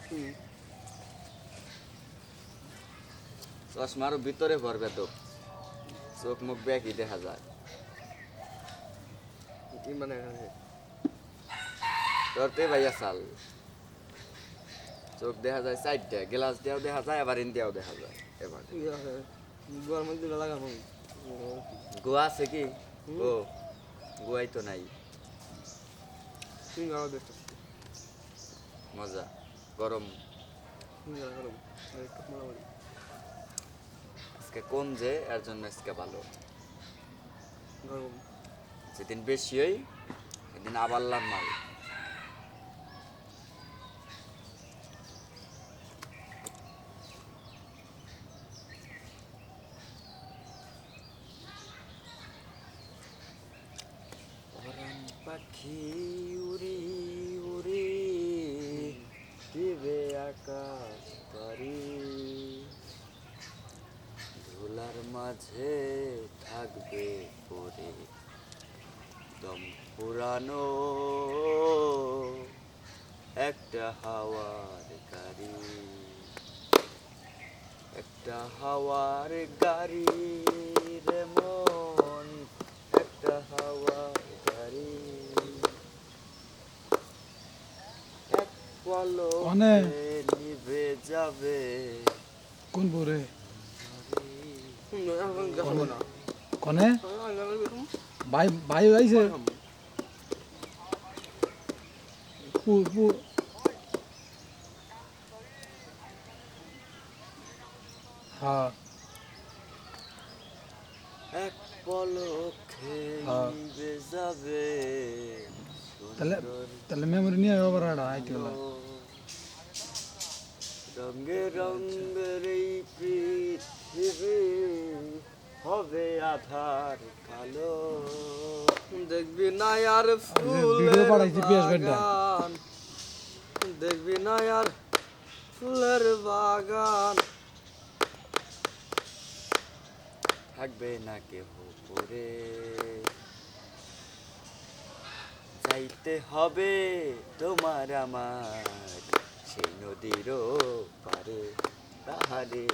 শুনি চশমার ভিতরে ভরবে তো চোখ মুখ ব্যাকই দেখা যায় কি মানে ভাইয়া চাল চোখ দেখা যায় চারটা গ্লাস দিয়েও দেখা যায় আবার ইন্ডিয়াও দেখা যায় এবার গোয়ার মধ্যে লাগানো গোয়া আছে কি ও গোয়াই তো নাই মজা গরম। আজকে কম যে এর জন্য আজকে ভালো? গরম। যেদিন বেশি হই সেদিন আবার লাভ মাল পাখি মাঝে থাকবে পরে দম পুরানো। একটা হাওয়ার গাড়ি একটা হাওয়ার গাড়ি রে মন একটা হাওয়ার গাড়ি। এক? পলকে নিভে যাবে। কোন পরে এখন দেখাবো না কনে আগে বেরোম ভাই ভাই আইছে পু পু হ্যাঁ এক পলকে হ্যাঁ। নিভে যাবে তাহলে সুন্দর তাহলে মেমোরি নিয়ে আবার আড়া আইতে গেল রঙে রঙের এই পৃথিবী আধার কালো। দেখবি না আর ভিডিও পাঠাইছি। বাগান। দেখবি না আর ফুলের বাগান। থাকবে না কেহ পরে। যাইতে হবে তোমার আমার। সেই নদীরও পারে তাহারে।